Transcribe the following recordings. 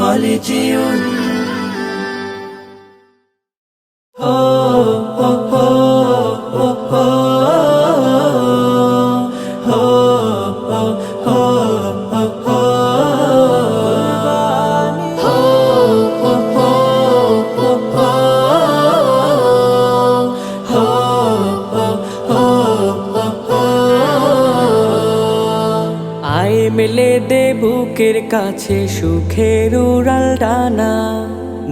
হলে যেও Oh, oh, oh, oh, oh. মেলে দে বুকের কাছে সুখের উড়াল ডানা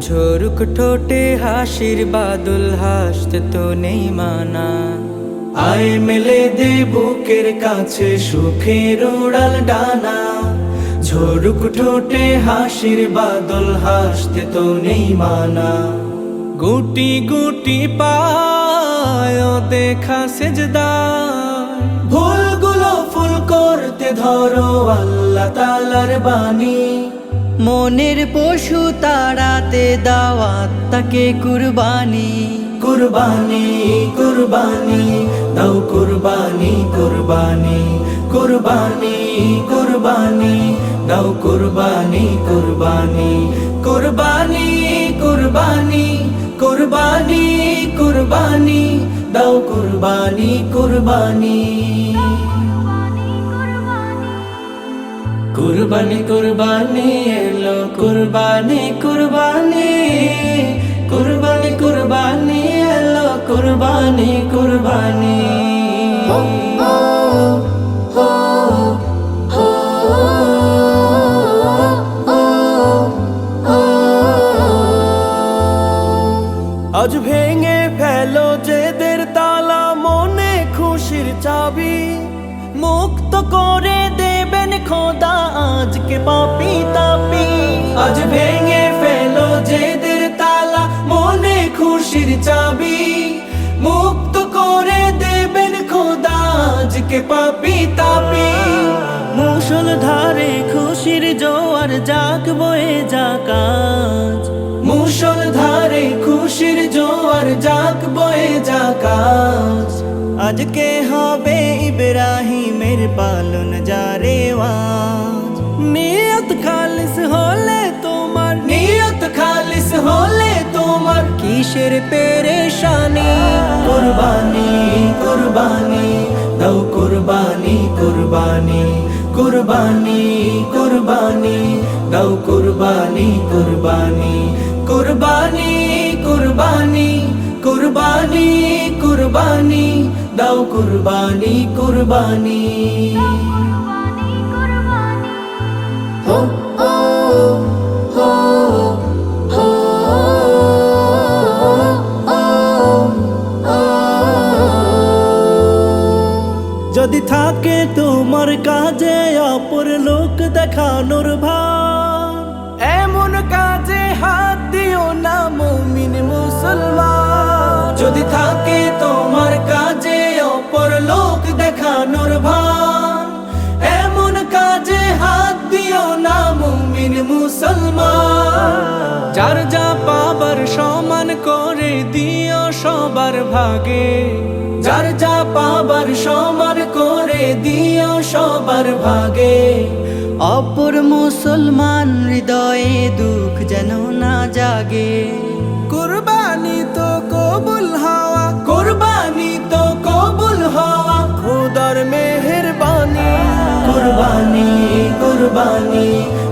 ঝরুক ঠোঁটে হাসির বাদল, হাসতে তো নেই মানা। আয় মেলে দে বুকের কাছে সুখের উড়াল ডানা ঝরুক ঠোঁটে হাসির বাদল, হাসতে তো নেই মানা। গুটি গুটি পায় দেখা সেজদা। ধরো আল্লাহ তালার বাণী। মনের পশু তাড়াতে দাওয়াত তাকে কুরবানি। কুরবানি কুরবানি দাও কুরবানি কুরবানি। কুরবানি কুরবানি দাও কুরবানি কুরবানি। কুরবানি কুরবানি কুরবানি কুরবানি দাও কুরবানি কুরবানি। কুরবানি কুরবানি এলো, কুরবানি কুরবানি কুরবানি কুরবানি এলো, কুরবানি কুরবানি। আজ ভেঙে ফেলো যেদের তালা, মনে খুশির চাবি, মুক্ত করে দেবেন খোদা আজকে পাপি তাপি আজ ভেঙে ফেলো যেদের তালা মনে খুশির চাবি মুক্ত করে দেবেন খোদা আজকে পাপি তাপি মুসল ধারে খুশির জোয়ার জাগ বয়ে যাকাজ মুসল ধারে খুশির জোয়ার জাগ বয়ে যাকাজ আজকে হবে ইব্রাহিমের পালন যারে ওয়াজ নিয়ত খালিস হলে তোমার নিয়ত খালিস হলে তোমার কিসের পেরেশানি কুরবানি কুরবানি দাও কুরবানি কুরবানি কুরবানি কুরবানি দাও কুরবানি কুরবানি কুরবানি কুরবানি কুরবানি কুরবানি দাও কুরবানি কুরবানি যদি থাকে তোমার কাজে অপর লোক দেখানোর ভান। এমন কাজে হাত দিও না মুমিন মুসলমান। যদি থাকে তোমার কাজে অপর লোক দেখানোর ভান, এমন কাজে হাত মুমিন মুসলমান। যার যা পাবার সমান করে দিও সবার ভাগে। যার যা পাবার সমান করে দিও সবার ভাগে। অপর মুসলমান হৃদয়ে দুঃখ যেন না জাগে। কুরবানি তো কবুল হওয়া। কুরবানি তো কবুল হওয়া। খুদার মেহেরবানি। কুরবানি কুরবানি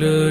lửa